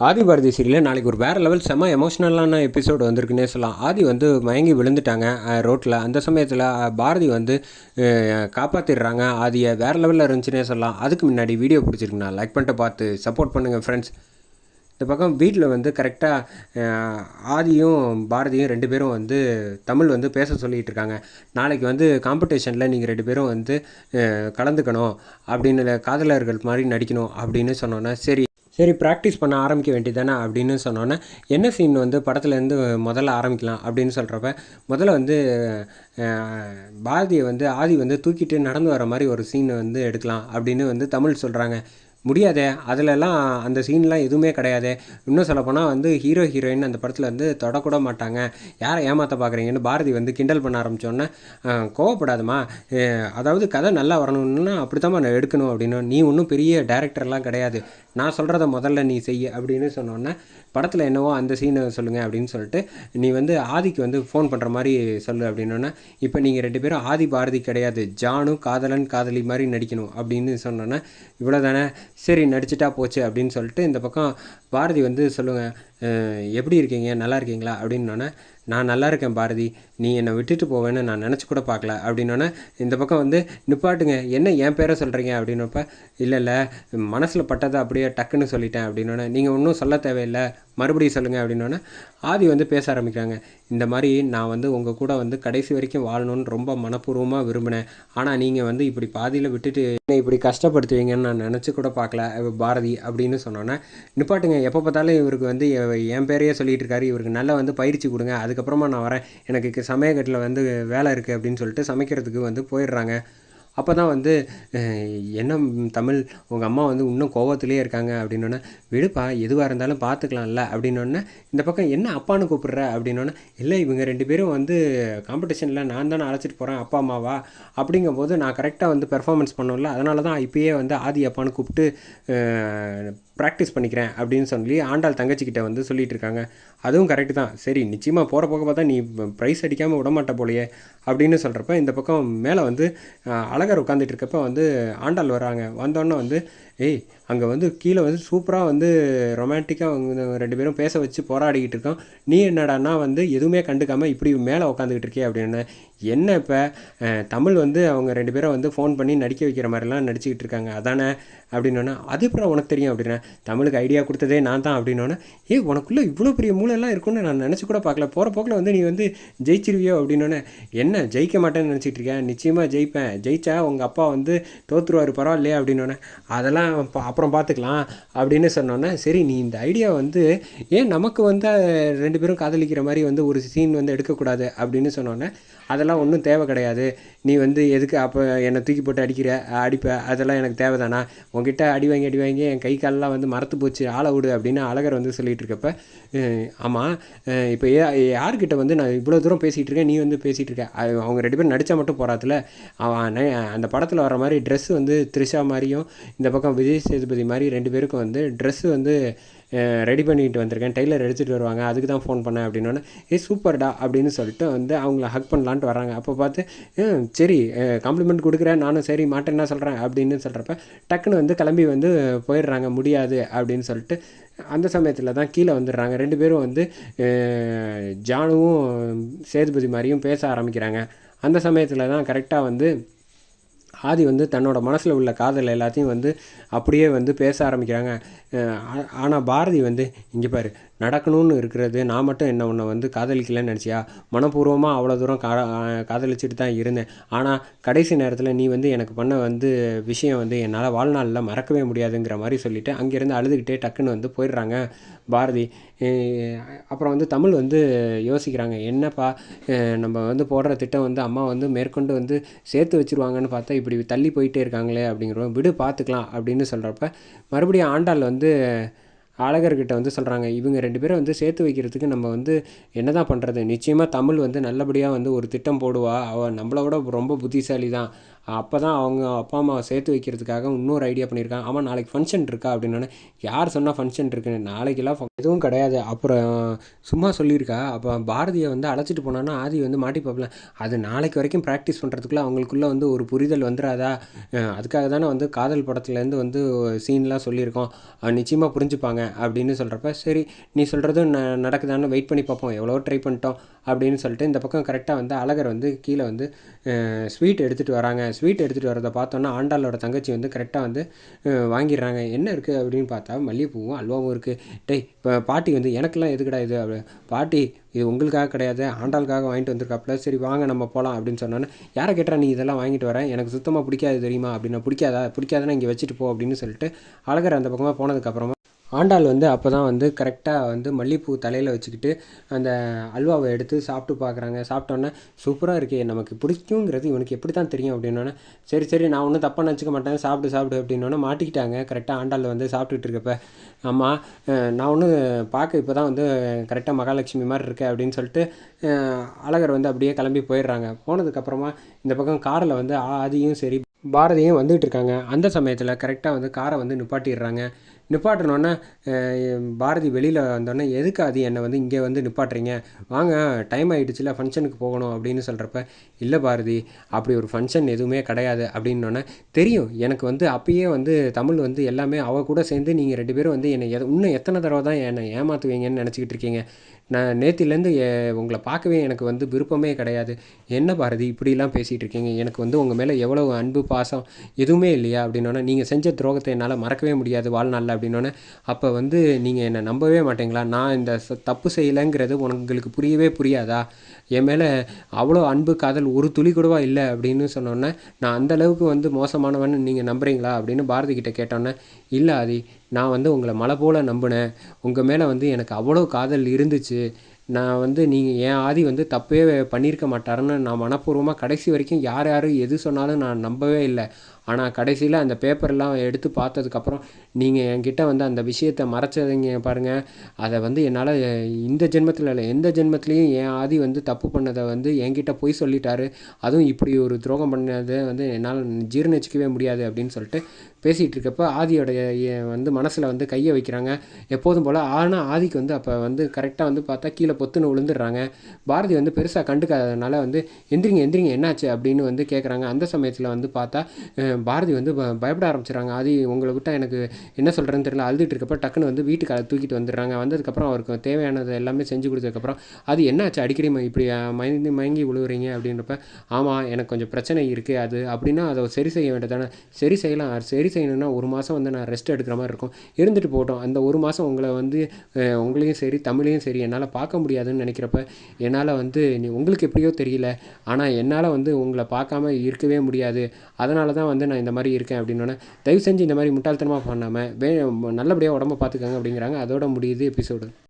ஆதி பாரதி சீரியலில் நாளைக்கு ஒரு வேறு லெவல் செம்ம எமோஷ்னலான எபிசோடு வந்திருக்குன்னே சொல்லலாம். ஆதி வந்து மயங்கி விழுந்துட்டாங்க ரோட்டில் அந்த சமயத்தில் பாரதி வந்து காப்பாற்றிடுறாங்க ஆதியை வேறு லெவலில் இருந்துச்சுன்னே சொல்லலாம். அதுக்கு முன்னாடி வீடியோ பிடிச்சிருக்குண்ணா. லைக் பண்ணிட்டு பார்த்து சப்போர்ட் பண்ணுங்கள் ஃப்ரெண்ட்ஸ் இந்த பக்கம் வீட்டில் வந்து கரெக்டாக ஆதியும் பாரதியும் ரெண்டு பேரும் வந்து தமிழ் வந்து பேச சொல்லிகிட்டு இருக்காங்க. நாளைக்கு வந்து காம்படிஷனில் நீங்கள் ரெண்டு பேரும் வந்து கலந்துக்கணும். அப்படின்னு காதலர்கள் மாதிரி நடிக்கணும் அப்படின்னு சொன்னோன்னே சரி சரி ப்ராக்டிஸ் பண்ண ஆரம்பிக்க வேண்டியதானே அப்படின்னு சொன்னோன்னே என்ன சீன் வந்து படத்துலேருந்து முதல்ல ஆரம்பிக்கலாம் அப்படின்னு சொல்கிறப்ப முதல்ல வந்து பாரதியை வந்து ஆதி வந்து தூக்கிட்டு நடந்து வர மாதிரி ஒரு சீன் வந்து எடுக்கலாம் அப்படின்னு வந்து தமிழ் சொல்கிறாங்க முடியாதே அதிலெல்லாம் அந்த சீன்லாம் எதுவுமே கிடையாது. இன்னும் சொல்லப்போனால் வந்து ஹீரோ ஹீரோயின் அந்த படத்தில் வந்து தொடக்கூட மாட்டாங்க. யாரை ஏமாற்ற பார்க்குறீங்கன்னு பாரதி வந்து கிண்டல் பண்ண ஆரம்பித்தோன்னே கோவப்படாதம்மா. அதாவது கதை நல்லா வரணும்னா அப்படி நான் எடுக்கணும் அப்படின்னு. நீ ஒன்றும் பெரிய டேரக்டர்லாம் கிடையாது. நான் சொல்கிறத முதல்ல நீ செய் அப்படின்னு சொன்னோன்னே படத்தில் என்னவோ அந்த சீனை சொல்லுங்கள் அப்படின்னு சொல்லிட்டு நீ வந்து ஆதிக்கு வந்து ஃபோன் பண்ணுற மாதிரி சொல்லு அப்படின்னோன்னே இப்போ நீங்கள் ரெண்டு பேரும் ஆதி பாரதி கிடையாது. ஜானு காதலன் காதலி மாதிரி நடிக்கணும் அப்படின்னு சொன்னோன்னே இவ்வளோ தானே சரி நடிச்சிட்டா போச்சு அப்படின்னு சொல்லிட்டு இந்த பக்கம் பாரதி வந்து சொல்லுங்கள் எப்படி இருக்கீங்க? நல்லா இருக்கீங்களா? அப்படின்னோடனே நான் நல்லா இருக்கேன் பாரதி. நீ என்னை விட்டுட்டு போவேன்னு நான் நினச்சி கூட பார்க்கல. அப்படின்னோடனே இந்த பக்கம் வந்து நிப்பாட்டுங்க. என்ன என் பேரை சொல்கிறீங்க அப்படின்னப்ப இல்லை இல்லை. மனசில் பட்டதை அப்படியே டக்குன்னு சொல்லிட்டேன். அப்படின்னோடனே நீங்கள் ஒன்றும் சொல்ல தேவையில்லை. மறுபடியும் சொல்லுங்கள் அப்படின்னோடனே ஆதி வந்து பேச ஆரம்பிக்கிறாங்க. இந்த மாதிரி நான் வந்து உங்கள் கூட வந்து கடைசி வரைக்கும் வாழணும்னு ரொம்ப மனப்பூர்வமாக விரும்பினேன். ஆனால் நீங்கள் வந்து இப்படி பாதியில் விட்டுட்டு என்னை இப்படி கஷ்டப்படுத்துவீங்கன்னு நான் நினச்சி கூட பார்க்கல பாரதி அப்படின்னு சொன்னோன்னே நிப்பாட்டுங்க. எப்போ பார்த்தாலும் இவருக்கு வந்து எ- என் பேரையே சொல்லிகிட்டு இருக்காரு. இவருக்கு நல்லா வந்து பயிற்சி கொடுங்க. அதுக்கப்புறமா நான் வரேன். எனக்கு சமயக்கட்டில் வந்து வேலை இருக்குது அப்படின்னு சொல்லிட்டு சமைக்கிறதுக்கு வந்து போயிடுறாங்க. அப்போ தான் வந்து என்ன தமிழ் உங்கள் அம்மா வந்து இன்னும் கோவத்திலே இருக்காங்க அப்படின்னோடனே விடுப்பா எதுவாக இருந்தாலும் பார்த்துக்கலாம்ல அப்படின்னோடனே இந்த பக்கம் என்ன அப்பான்னு கூப்பிட்ற அப்படின்னோடனே இல்லை இவங்க ரெண்டு பேரும் வந்து காம்படிஷனில் நான் தானே அழைச்சிட்டு போகிறேன் அப்பா அம்மாவா? அப்படிங்கும்போது நான் கரெக்டாக வந்து பெர்ஃபார்மன்ஸ் பண்ணோம்ல அதனால தான் இப்பயே வந்து ஆதி அப்பான்னு கூப்பிட்டு ப்ராக்டிஸ் பண்ணிக்கிறேன் அப்படின்னு சொல்லி ஆண்டாள் தங்கச்சிக்கிட்ட வந்து சொல்லிட்டு இருக்காங்க. அதுவும் கரெக்டு தான். சரி நிச்சயமாக போகிற போக பார்த்தா நீ ப்ரைஸ் அடிக்காமல் விடமாட்ட போலையே அப்படின்னு சொல்கிறப்ப இந்த பக்கம் மேலே வந்து அழகர் உட்காந்துட்டு இருக்கப்ப வந்து ஆண்டாள் வராங்க வந்தோடனே வந்து ஏய் அங்கே வந்து கீழே வந்து சூப்பராக வந்து ரொமான்டிக்காக அவங்க ரெண்டு பேரும் பேச வச்சு போராடிக்கிட்டு இருக்கோம். நீ என்னடான்னா வந்து எதுவுமே கண்டுக்காமல் இப்படி மேலே உட்காந்துக்கிட்டு இருக்கே அப்படின்னு. என்ன இப்போ? தமிழ் வந்து அவங்க ரெண்டு பேரும் வந்து ஃபோன் பண்ணி நடிக்க வைக்கிற மாதிரிலாம் நடிச்சுக்கிட்டு இருக்காங்க. அதானே? அப்படின்னோன்னா அது அப்புறம் உனக்கு தெரியும் அப்படின்னா தமிழுக்கு ஐடியா கொடுத்ததே நான் தான் அப்படின்னோன்னே ஏய் உனக்குள்ளே இவ்வளோ பெரிய மூளைலாம் இருக்கும்னு நான் நினச்சி கூட பார்க்கல. போகிற போக்கில் வந்து நீ வந்து ஜெயிச்சிருவியோ அப்படின்னோன்னே என்ன ஜெயிக்க மாட்டேன்னு நினச்சிட்டு இருக்கேன் நிச்சயமாக ஜெயிப்பேன். ஜெயிச்சா உங்கள் அப்பா வந்து தோற்றுருவார் பரவாயில்லையா அப்படின்னோன்னே அதெல்லாம் அப்புறம் பார்த்துக்கலாம் அப்படின்னு சொன்னோன்னே சரி நீ இந்த ஐடியா வந்து ஏன் நமக்கு வந்து ரெண்டு பேரும் காதலிக்கிற மாதிரி வந்து ஒரு சீன் வந்து எடுக்கக்கூடாது அப்படின்னு சொன்னோன்னே அதெல்லாம் ஒன்றும் தேவை கிடையாது. நீ வந்து எதுக்கு அப்போ என்னை தூக்கி போட்டு அடிக்கிற அடிப்ப அதெல்லாம் எனக்கு தேவைதானா? உங்ககிட்ட அடி வாங்கி அடி வாங்கி என் கை காலெல்லாம் வந்து மரத்து போச்சு ஆளை விடு அப்படின்னு அழகர் வந்து சொல்லிகிட்டு இருக்கப்ப ஆமாம் இப்போ ஏ யார்கிட்ட வந்து நான் இவ்வளோ தூரம் பேசிகிட்டு இருக்கேன் நீ வந்து பேசிகிட்டு இருக்க. அவங்க ரெண்டு பேரும் நடித்தா மட்டும் போகிறாத்துல அவன் அந்த படத்தில் வர மாதிரி ட்ரெஸ் வந்து த்ரிஷா மாதிரியும் இந்த பக்கம் விஜய் சேதுபதி மாதிரி ரெண்டு பேருக்கும் வந்து ட்ரெஸ்ஸு வந்து ரெடி பண்ணிட்டு வந்திருக்கேன். டெய்லர் எடுத்துகிட்டு வருவாங்க. அதுக்கு தான் ஃபோன் பண்ணேன் அப்படின்னோடனே ஏ சூப்பர்டா அப்படின்னு சொல்லிட்டு வந்து அவங்கள ஹக் பண்ணலான்ட்டு வராங்க. அப்போ பார்த்து சரி காம்ப்ளிமெண்ட் கொடுக்குறேன். நானும் சரி மாட்டேன்னா சொல்கிறேன் அப்படின்னு சொல்கிறப்ப டக்குன்னு வந்து கிளம்பி வந்து போயிடுறாங்க. முடியாது அப்படின்னு சொல்லிட்டு அந்த சமயத்தில் தான் கீழே வந்துடுறாங்க. ரெண்டு பேரும் வந்து ஜானுவும் சேதுபதி மாதிரியும் பேச ஆரம்பிக்கிறாங்க. அந்த சமயத்தில் தான் கரெக்டாக வந்து ஆதி வந்து தன்னோட மனசில் உள்ள காதல் எல்லாத்தையும் வந்து அப்படியே வந்து பேச ஆரம்பிக்கிறாங்க. ஆனால் பாரதி வந்து இங்கே பாரு நடக்கணும்னு இருக்கிறது. நான் மட்டும் என்ன உன்னை வந்து காதலிக்கலன்னு நினச்சியா? மனப்பூர்வமாக அவ்வளோ தூரம் கா காதலிச்சுட்டு தான் இருந்தேன். ஆனால் கடைசி நேரத்தில் நீ வந்து எனக்கு பண்ண வந்து விஷயம் வந்து என்னால் வாழ்நாளில் மறக்கவே முடியாதுங்கிற மாதிரி சொல்லிவிட்டு அங்கேருந்து அழுதுகிட்டே டக்குன்னு வந்து போயிடுறாங்க பாரதி. அப்புறம் வந்து தமிழ் வந்து யோசிக்கிறாங்க என்னப்பா நம்ம வந்து போடுற திட்டம் வந்து அம்மா வந்து மேற்கொண்டு வந்து சேர்த்து வச்சிருவாங்கன்னு பார்த்தா இப்படி தள்ளி போயிட்டே இருக்காங்களே அப்படிங்கிறோம் விடு பார்த்துக்கலாம் அப்படின்னு சொல்கிறப்ப மறுபடியும் ஆண்டாள் வந்து ஆழகர்கிட்ட வந்து சொல்கிறாங்க இவங்க ரெண்டு பேரும் வந்து சேர்த்து வைக்கிறதுக்கு நம்ம வந்து என்ன தான் பண்ணுறது நிச்சயமாக தமிழ் வந்து நல்லபடியாக வந்து ஒரு திட்டம் போடுவா. அவள் நம்மளோட ரொம்ப புத்திசாலி தான் அப்போ தான் அவங்க அப்பா அம்மாவை சேர்த்து வைக்கிறதுக்காக இன்னொரு ஐடியா பண்ணியிருக்காங்க. ஆமாம் நாளைக்கு ஃபங்க்ஷன் இருக்கா அப்படின்னோடனே யார் சொன்னால் ஃபங்க்ஷன் இருக்குன்னு? நாளைக்கெல்லாம் எதுவும் கிடையாது. அப்புறம் சும்மா சொல்லியிருக்கா. அப்போ பாரதியை வந்து அழைச்சிட்டு போனான்னா ஆதி வந்து மாட்டிப்பாப்ல அது நாளைக்கு வரைக்கும் ப்ராக்டிஸ் பண்ணுறதுக்குள்ள அவங்களுக்குள்ளே வந்து ஒரு புரிதல் வந்துடாதா அதுக்காக தானே வந்து காதல் படத்துலேருந்து வந்து சீன்லாம் சொல்லியிருக்கோம். நிச்சயமாக புரிஞ்சுப்பாங்க அப்படின்னு சொல்கிறப்ப சரி நீ சொல்கிறது ந நடக்குதான்னு வெயிட் பண்ணி பார்ப்போம். எவ்வளோ ட்ரை பண்ணிட்டோம். அப்படின்னு சொல்லிட்டு இந்த பக்கம் கரெக்டாக வந்து அழகர் வந்து கீழே வந்து ஸ்வீட் எடுத்துகிட்டு வராங்க. ஸ்வீட் எடுத்துகிட்டு வரதை பார்த்தோன்னா ஆண்டாளோட தங்கச்சி வந்து கரெக்டாக வந்து வாங்கிடுறாங்க. என்ன இருக்குது அப்படின்னு பார்த்தா மல்லிகைப்பூவும் அல்வாவும் இருக்குது டேய் இப்போ பாட்டி வந்து எனக்கெல்லாம் எதுக்கடா இது? பாட்டி இது உங்களுக்காக கிடையாது. ஆண்டாளுக்காக வாங்கிட்டு வந்திருக்காப்புல. சரி வாங்க நம்ம போகலாம் அப்படின்னு சொன்னோன்னே யாரை கேட்டால் நீ இதெல்லாம் வாங்கிட்டு வரேன் எனக்கு சுத்தமாக பிடிக்காது தெரியுமா? அப்படின்னு பிடிக்காதா? பிடிக்காதுன்னா இங்கே வச்சுட்டு போ. அப்படின்னு சொல்லிட்டு அழகர் அந்த பக்கமாக போனதுக்கப்புறமா ஆண்டாள் வந்து அப்போ தான் வந்து கரெக்டாக வந்து மல்லிகைப்பூ தலையில் வச்சுக்கிட்டு அந்த அல்வாவை எடுத்து சாப்பிட்டு பார்க்குறாங்க சாப்பிட்டோன்னே சூப்பராக இருக்கே நமக்கு பிடிக்குங்கிறது இவனுக்கு எப்படி தான் தெரியும் அப்படின்னோடனே சரி சரி நான் ஒன்றும் தப்பாக நினச்சிக்க மாட்டேன் சாப்பிடு சாப்பிடு அப்படின்னோடனே மாட்டிக்கிட்டாங்க. கரெக்டாக ஆண்டாள் வந்து சாப்பிட்டுட்டு இருக்கப்ப ஆமாம் நான் ஒன்று பார்க்க இப்போ தான் வந்து கரெக்டாக மகாலட்சுமி மாதிரி இருக்கேன் அப்படின்னு சொல்லிட்டு அழகர் வந்து அப்படியே கிளம்பி போயிடுறாங்க. போனதுக்கப்புறமா இந்த பக்கம் காரில் வந்து ஆதியும் சரி பாரதியும் வந்துகிட்டு இருக்காங்க. அந்த சமயத்தில் கரெக்டாக வந்து காரை வந்து நிப்பாட்டிடுறாங்க. நிப்பாட்டினோன்னே பாரதி வெளியில் வந்தோடனே எதுக்கு அது என்னை வந்து இங்கே வந்து நிப்பாட்டுறீங்க? வாங்க டைம் ஆகிடுச்சுல ஃபங்க்ஷனுக்கு போகணும் அப்படின்னு சொல்கிறப்ப இல்லை பாரதி அப்படி ஒரு ஃபங்க்ஷன் எதுவுமே கிடையாது அப்படின்னோடனே தெரியும் எனக்கு வந்து அப்பயே வந்து தமிழ் வந்து எல்லாமே அவ கூட சேர்ந்து நீங்கள் ரெண்டு பேரும் வந்து என்னை எத- இன்னும் எத்தனை தடவை தான் என்னை ஏமாற்றுவீங்கன்னு நினச்சிக்கிட்டு இருக்கீங்க. நான் நேத்திலேருந்து உங்களை பார்க்கவே எனக்கு வந்து விருப்பமே கிடையாது. என்ன பாரதி இப்படிலாம் பேசிகிட்டு இருக்கீங்க? எனக்கு வந்து உங்கள் மேலே எவ்வளோ அன்பு பாசம் எதுவுமே இல்லையா? அப்படின்னோடனே நீங்கள் செஞ்ச துரோகத்தை என்னால் மறக்கவே முடியாது வாழ்நாளில் அப்படின்னோடனே அப்போ வந்து நீங்கள் என்னை நம்பவே மாட்டீங்களா? நான் இந்த தப்பு செய்யலைங்கிறது உங்களுக்கு புரியவே புரியாதா? என் மேலே அவ்வளோ அன்பு காதல் ஒரு துளி கூடவா இல்லை? அப்படின்னு சொன்னோன்னே நான் அந்தளவுக்கு வந்து மோசமானவன் நீங்கள் நம்புறீங்களா? அப்படின்னு பாரதி கிட்ட கேட்டோன்னே இல்லை அது நான் வந்து உங்களை மலை போல் நம்பினேன். உங்கள் மேலே வந்து எனக்கு அவ்வளோ காதல் இருந்துச்சு. நான் வந்து நீங்கள் என் ஆதி வந்து தப்பே பண்ணியிருக்க மாட்டாருன்னு நான் மனப்பூர்வமாக கடைசி வரைக்கும் யார் யார் எது சொன்னாலும் நான் நம்பவே இல்லை. ஆனால் கடைசியில் அந்த பேப்பர்லாம் எடுத்து பார்த்ததுக்கப்புறம் நீங்கள் என்கிட்ட வந்து அந்த விஷயத்தை மறைச்சதுங்க பாருங்கள் அதை வந்து என்னால் இந்த ஜென்மத்தில் இல்லை எந்த ஜென்மத்துலேயும் என் ஆதி வந்து தப்பு பண்ணதை வந்து என்கிட்ட பொய் சொல்லிட்டாரு. அதுவும் இப்படி ஒரு துரோகம் பண்ணதை வந்து என்னால் ஜீர்ணிச்சிக்கவே முடியாது அப்படின்னு சொல்லிட்டு பேசிகிட்டு இருக்கப்போ ஆதியோடைய வந்து மனசில் வந்து கையை வைக்கிறாங்க. எப்போதும் போல் ஆனால் ஆதிக்கு வந்து அப்போ வந்து கரெக்டாக வந்து பார்த்தா கீழே பொத்துன்னு விழுந்துடுறாங்க பாரதி வந்து பெருசாக கண்டுக்காததுனால வந்து எந்திரிங்க எந்திரிங்க என்னாச்சு? அப்படின்னு வந்து கேட்குறாங்க அந்த சமயத்தில் வந்து பார்த்தா பாரதி வந்து பயப்பட ஆரம்பிச்சிடுறாங்க ஆதி உங்களை விட்டால் எனக்கு என்ன சொல்கிறேன்னு தெரியல. அழுதுட்டு இருக்கப்போ டக்குன்னு வந்து வீட்டுக்கு தூக்கிட்டு வந்துடுறாங்க. வந்ததுக்கப்புறம் அவருக்கு தேவையானது எல்லாமே செஞ்சு கொடுத்ததுக்கப்புறம் அது என்னாச்சு? அடிக்கடி ம- இப்படி மயங்கி மயங்கி விழுவுறீங்க அப்படின்றப்ப ஆமாம் எனக்கு கொஞ்சம் பிரச்சனை இருக்குது அது. அப்படின்னா அதை சரி செய்ய வேண்டியதானே. சரி செய்யலாம் சரி செய்யணும்னா ஒரு மாதம் வந்து நான் ரெஸ்ட் எடுக்கிற மாதிரி இருக்கும். இருந்துட்டு போட்டோம் அந்த ஒரு மாதம் உங்களை வந்து உங்களையும் சரி தமிழையும் சரி என்னால் பார்க்க முடியாதுன்னு நினைக்கிறப்ப என்னால் வந்து நீ உங்களுக்கு எப்படியோ தெரியல. ஆனால் என்னால் வந்து உங்களை பார்க்காம இருக்கவே முடியாது. அதனால தான் வந்து நான் இந்த மாதிரி இருக்கேன் அப்படின்னோடனே தயவு செஞ்சு இந்த மாதிரி முட்டாள்தனமாக பண்ணாமல் வே நல்லபடியாக உடம்ப பார்த்துக்கங்க அப்படிங்கிறாங்க. அதோட முடியுது எபிசோடு.